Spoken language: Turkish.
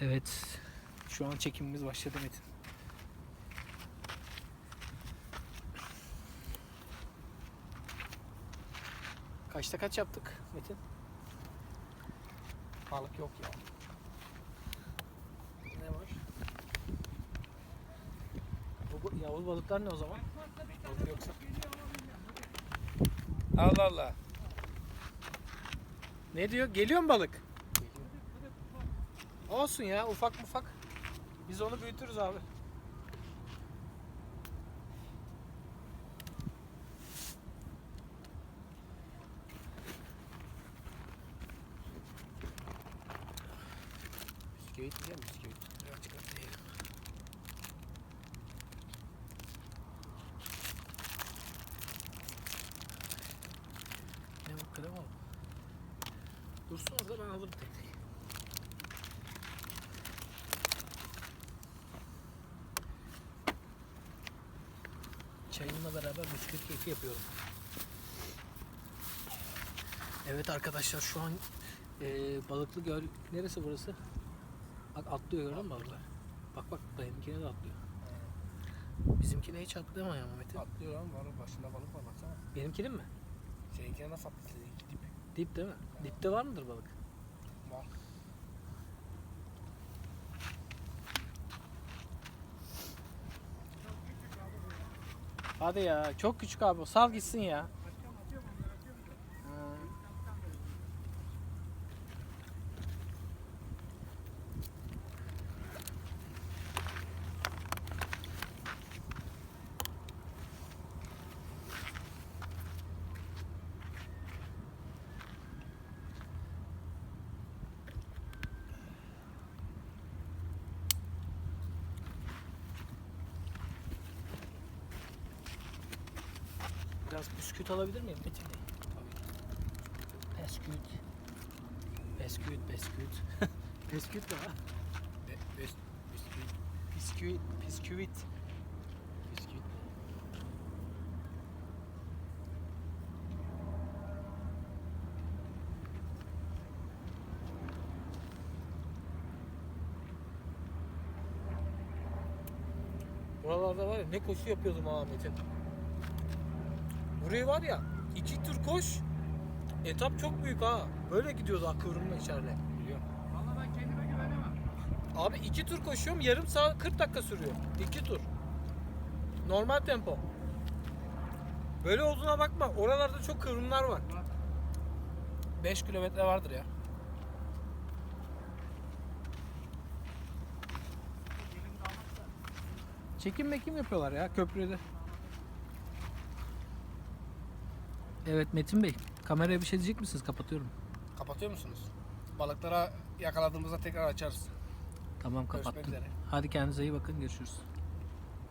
Evet. Şu an çekimimiz başladı Metin. Kaçta kaç yaptık Metin? Balık yok ya. Ne var? Bu, bu balıklar ne o zaman? Balık yoksa. Allah Allah. Ne diyor? Geliyor mu balık? Olsun ya ufak ufak. Biz onu büyütürüz abi. Bisküvit yiyeceğim bisküvit. Birazcık atlayalım. Ne bu krem al. Dursun orada ben alırım tek tek. Çayımla beraber bisküvit keyfi yapıyorum. Evet arkadaşlar şu an eee balıklı göl neresi burası? Bak atlıyor gördün mü balıklar? Bak bak benimkine de atlıyor. Bizimkine hiç atlayamıyor ama Metin. Atlıyor lan var başında balık var baksana. Benimkinin mi? Seninkine nasıl attı dip Dip değil mi? Dipte var mıdır balık? var. Hadi ya çok küçük abi. Sal gitsin ya. Ha. Biraz bisküvit alabilir miyim Metin Bey? Tabii. Bisküvit. Bisküvit, bisküvit. bisküvit ne ha? Be, beş, bisküvit. Bisküvit, bisküvit. Bisküvit. Buralarda var ya ne koşu yapıyordum ha Metin. Burayı var ya iki tur koş. Etap çok büyük ha. Böyle gidiyordu ha kıvrımla içeride. Biliyorum. Valla ben kendime güvenemem. Abi iki tur koşuyorum yarım saat 40 dakika sürüyor. İki tur. Normal tempo. Böyle olduğuna bakma. Oralarda çok kıvrımlar var. 5 kilometre vardır ya. Çekim mekim yapıyorlar ya köprüde. Evet Metin Bey, kameraya bir şey diyecek misiniz? Kapatıyorum. Kapatıyor musunuz? Balıklara yakaladığımızda tekrar açarız. Tamam Görüşmek kapattım. üzere. Hadi kendinize iyi bakın. Görüşürüz.